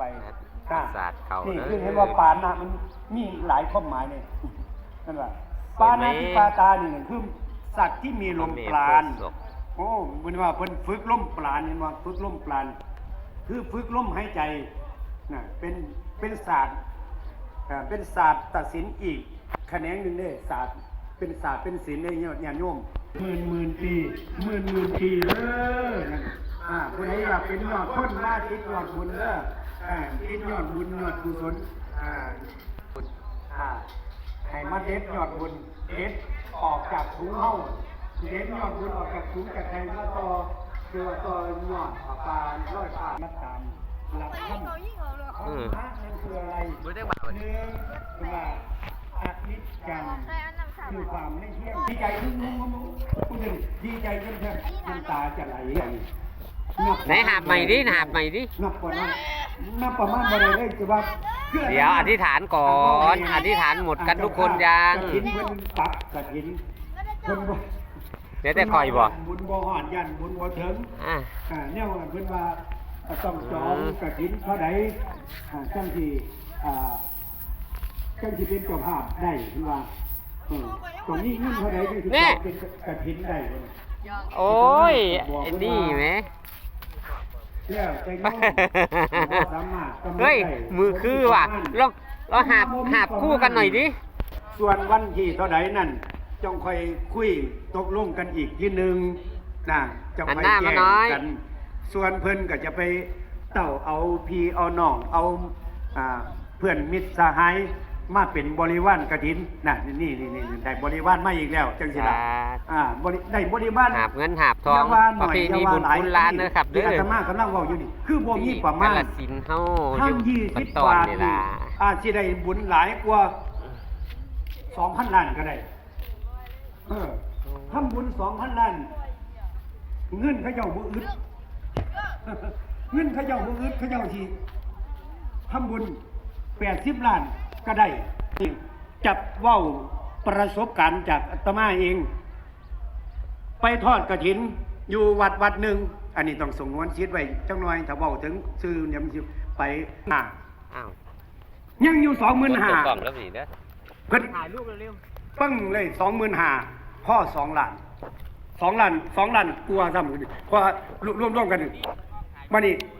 ไปปราสาทเขานี่เด้อคือเห็นว่าปานะมันมีหลายความหมายเนี่ยนั่นแหละปานาติปาตานี่คือสัตว์ที่มีลมปราณโอ้มันว่าเพิ่นฝึกลมปราณเห็นว่าฝึกลมปราณคือฝึกลมหายใจน่ะเป็นเป็นศาสตร์อ่าเป็นศาสตร์ตัดสินอีกแขนงหนึ่งเด้ศาสตร์เป็นศาสตร์เป็นศิลป์ในยอดญาติโยมหมื่นหมื่นปีหมื่นหมื่นปีเด้อนั่นอ่าผู้ใดอยากเป็นยอดคนมาติดยอดบุญเด้อ อ่าติดยอดบุญยอดกุศลอ่าอ่าให้มาเด็ดยอดบุญเด็ดออกจากถุงเฮาเด็นยอดบุญออกจากถุงจากแทงมาต่อเรือต่อยอดปลาปลาร้อยปลามาตามหลักธรรมของพระนั่นคืออะไรบ่ได้ว่าหนึ่งคือว่าอนิจจังคือความไม่เที่ยงดีใจทุกมุมผู้หนึ่งดีใจจนแทบน้ำตาจะไหลอย่างไหนหาบใหม่ดิหาบใหม่ดินับประมาณ นับประมาณบ่ได้เลยจะว่าพื่เดี๋ยวอธิษฐานก่อน อธิษฐานหมดกันทุกคนยังกฐินเพิ่นปักกฐินเพิ่นบ่เดี๋ยวแต่คอยบ่บุญบ่หอดยันบุญบ่ถึงอะอ่าแนวเพิ่นว่าต้องจองอืมกฐินเท่าใดอ่าจังที่อ่าจังที่เป็นเจ้าภาพได้เพิ่นว่าเออตรงนี้เงินเท่าใดจังสิจองเป็นกฐินได้เพิ่นโอ้ยไอ้นี่แหม เฮ้ยได้มือคือว่ะเราเราหาบหาบคู่กันหน่อยดิ ส่วนวันที่เท่าใดนั่นจงค่อยคุยตกลงกันอีกทีหนึงนะจงหันค่อยหน้าแจ้มางน้อยกัน ส่วนเพิ่นก็จะไปเต่าเอาพี่เอาน้องเอาอ่าเพื่อนมิตรสหาย มาเป็นบริวารกฐินน่ะนี่นี่นี่นี่ได้บริวารมาอีกแล้วจังสิล่ะอ่าบริได้บริวารหาบเงินหาบทองย่าว่าหประน่อยเพอย่าณีว่าบุญหลายคุณล้านนะครับที่เด้ออาตมากำลังเว้าอยู่นี่คือบ่มีประกามาณฬสินธุ์เฮาอทั้งยู่ยี่บัสิดบตอนบาทนี่นี่ล่ะอาจจะได้บุญหลายกว่าสองพันล้านก็ได้เออทำบุญสองพันล้าน เงินเขาเจ้าบุอึดเงินเขาเจ้าบุอึดเขาเจ้าทีทำบุญ แปดสิบล้านก็ได้ จับเว้าประสบการณ์จากอาตมาเอง ไปทอดกระถิน อยู่วัดวัดหนึ่ง อันนี้ต้องส่งนวนชีดไว้จังหน่อยถ้าเว้าถึงซื้อเนี่ยมันสิไปหน้าอ้าวยังอยู่สองหมื่นห้ากล่องแล้วนี่เด้อเพิ่นถ่ายรูปเร็วปึ้งเลยสองหมื่นห้าพ่อสองล้านสองล้านสองล้านกลัวซ้ำกันเพราะรวมรวมกันมานี่เพ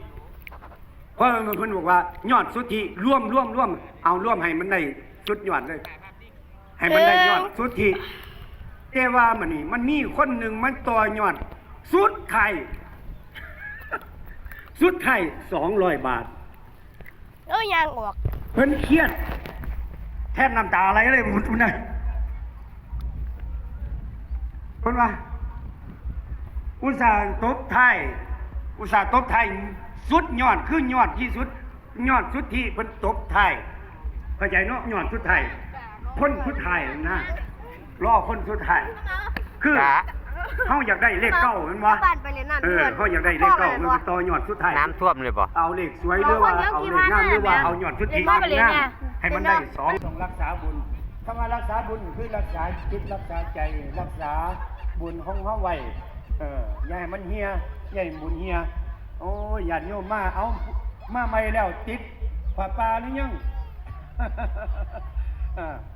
ราะเพิ่นบอกว่ายอดสุทธิร่วมร่วมร่วมเอาร่วมให้มันได้สุดยอดเลย ให้มันได้ยอดสุทธิแต่ว่ามันนี่มันมีคนหนึ่งมันต่อยอด สุดไทยสุดไทยสองร้อยบาทเอ้ยยางออกเพิ่นเครียด แทบน้ำตาอะไรเลยหมดทุนเลยเพิ่นว่า อุตส่าห์ตบไทายอุตส่าห์ตบไทาย สุดยอดคือยอดที่สุด ยอดสุดที่เพิ่นตบไทายเข้าใจเนาะยอดสุดไทายคนสุดไทายนะรอคนสุดไทายคือจ้าเขาอยากได้เลขเก้าเห็นบ่บ้านไปเลยนั่นเออเขาอยากได้เลขเก้ามันต่อยอดสุดไทายน้ำท่วมเลยบ่เอาเลขสวยหรือว่าเอาเลขงามหรือว่าเอายอดชุดที่งามงามให้มันได้สองต้องรักษาบุญคำว่ารักษาบุญคือรักษาจิตรักษาใจรักษาบุญของเฮาไว้เอออย่าให้มันเฮียอย่าให้บุญเฮียโอ้ ยญาติโยมมาเอามาใหม่แล้วติดผ้าป่าหรือยัง